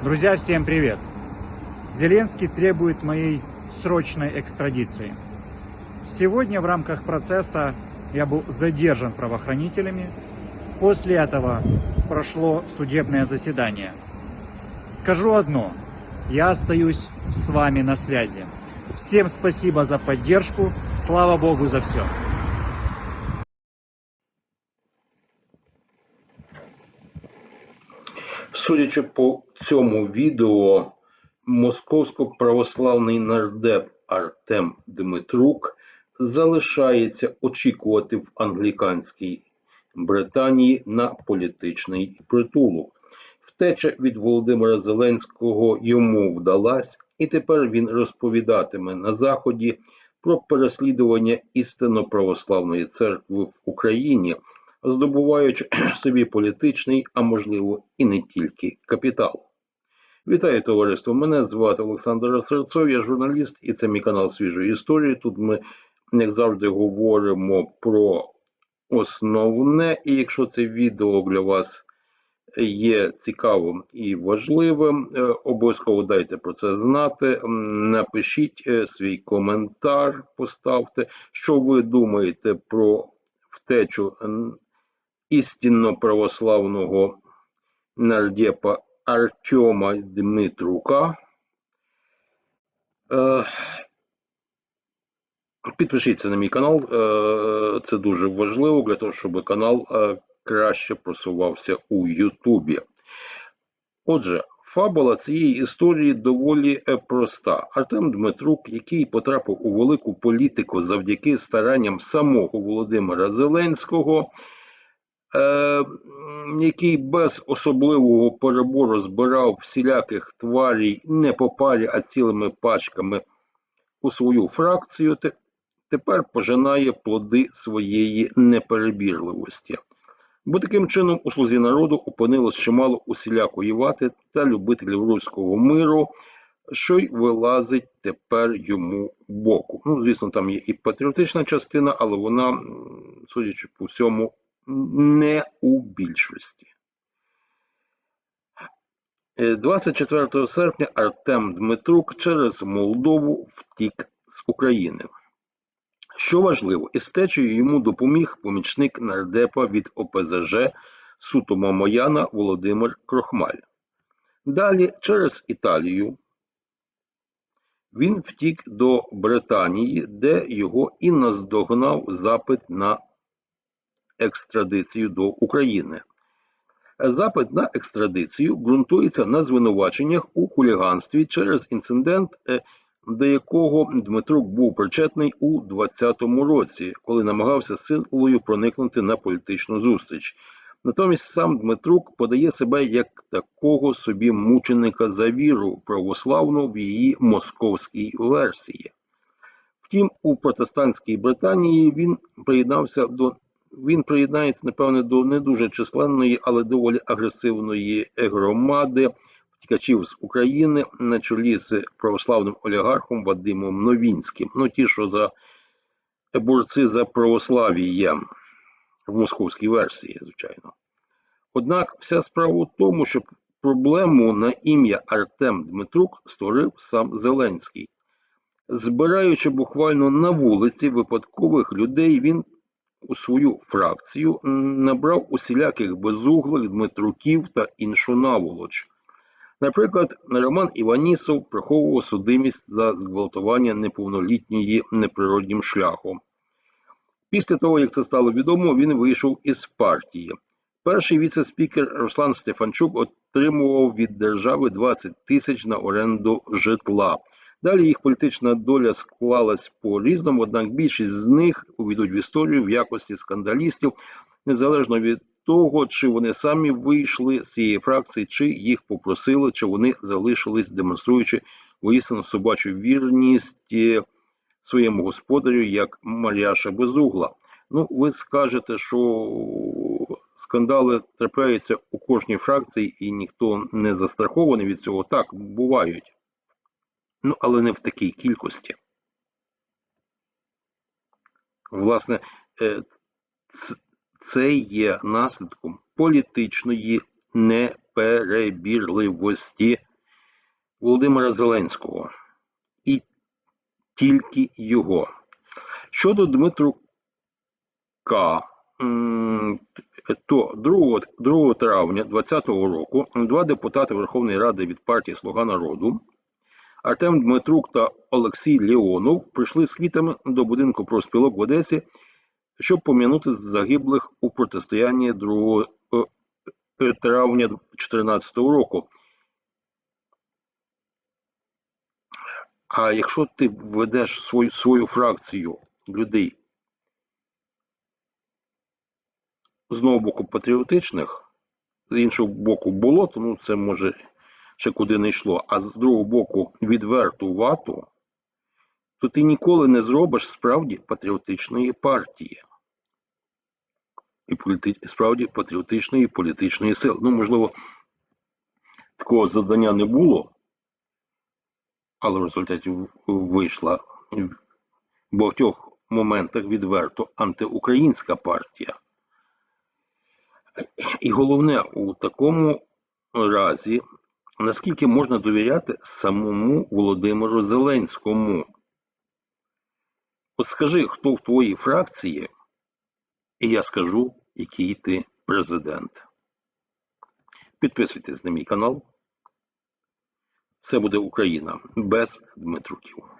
Друзья, всем привет! Зеленский требует моей срочной экстрадиции. Сегодня в рамках процесса я был задержан правоохранителями. После этого прошло судебное заседание. Скажу одно, я остаюсь с вами на связи. Всем спасибо за поддержку, слава Богу за все. Судячи по цьому відео, московсько-православний нардеп Артем Дмитрук залишається очікувати в англіканській Британії на політичний притулок. Втеча від Володимира Зеленського йому вдалась, і тепер він розповідатиме на Заході про переслідування істинно православної церкви в Україні, здобуваючи собі політичний, а можливо і не тільки капітал. Вітаю товариство! Мене звати Олександр Серцов, я журналіст, і це мій канал Свіжої історії. Тут ми, як завжди, говоримо про основне. І якщо це відео для вас є цікавим і важливим, е, обов'язково дайте про це знати. Напишіть е, свій коментар, поставте, що ви думаєте про втечу істинно православного нардепа Артема Дмитрука. Е, Підпишіться на мій канал, е, це дуже важливо для того, щоб канал е, краще просувався у Ютубі. Отже, фабула цієї історії доволі проста. Артем Дмитрук, який потрапив у велику політику завдяки старанням самого Володимира Зеленського, е, який без особливого перебору збирав всіляких тварій не по парі, а цілими пачками у свою фракцію, те- тепер пожинає плоди своєї неперебірливості. Бо таким чином у слузі народу опинилось чимало усілякої вати та любителів руського миру, що й вилазить тепер йому боку. Ну, звісно, там є і патріотична частина, але вона, судячи по всьому, не у більшості. Е, 24 серпня Артем Дмитрук через Молдову втік з України. Що важливо, із течею йому допоміг помічник нардепа від ОПЗЖ суто Мамояна Володимир Крохмаль. Далі, через Італію, він втік до Британії, де його і наздогнав запит на екстрадицію до України. Запит на екстрадицію ґрунтується на звинуваченнях у хуліганстві через інцидент, е, до якого Дмитрук був причетний у 2020 році, коли намагався силою проникнути на політичну зустріч. Натомість сам Дмитрук подає себе як такого собі мученика за віру православну в її московській версії. Втім, у протестантській Британії він приєднався до він приєднається, напевне, до не дуже численної, але доволі агресивної громади втікачів з України на чолі з православним олігархом Вадимом Новінським. Ну, ті, що за борці за православ'я в московській версії, звичайно. Однак вся справа у тому, що проблему на ім'я Артем Дмитрук створив сам Зеленський. Збираючи буквально на вулиці випадкових людей, він у свою фракцію набрав усіляких безуглих Дмитруків та іншу наволоч. Наприклад, Роман Іванісов приховував судимість за зґвалтування неповнолітньої неприроднім шляхом. Після того, як це стало відомо, він вийшов із партії. Перший віце-спікер Руслан Стефанчук отримував від держави 20 тисяч на оренду житла. Далі їх політична доля склалась по різному, однак більшість з них увійдуть в історію в якості скандалістів, незалежно від того, чи вони самі вийшли з цієї фракції, чи їх попросили, чи вони залишились, демонструючи воістину собачу вірність е, своєму господарю, як Мар'яша Безугла. Ну, ви скажете, що скандали трапляються у кожній фракції, і ніхто не застрахований від цього. Так, бувають. Ну, але не в такій кількості. Власне, е, це є наслідком політичної неперебірливості Володимира Зеленського і тільки його. Щодо Дмитрука, то 2, 2 травня 2020 року два депутати Верховної Ради від партії Слуга народу Артем Дмитрук та Олексій Леонов прийшли з квітами до будинку профспілок в Одесі, щоб пом'янути загиблих у протистоянні 2 е, травня 2014 року. А якщо ти ведеш свою, свою фракцію людей з одного боку патріотичних, з іншого боку болото, ну це може ще куди не йшло, а з другого боку відверту вату, то ти ніколи не зробиш справді патріотичної партії. І політи... справді патріотичної політичної сили. Ну, можливо, такого завдання не було, але в результаті вийшла в багатьох моментах відверто антиукраїнська партія. І головне у такому разі, наскільки можна довіряти самому Володимиру Зеленському. От скажи, хто в твоїй фракції, і я скажу, який ти президент. Підписуйтесь на мій канал. Це буде Україна без Дмитруків.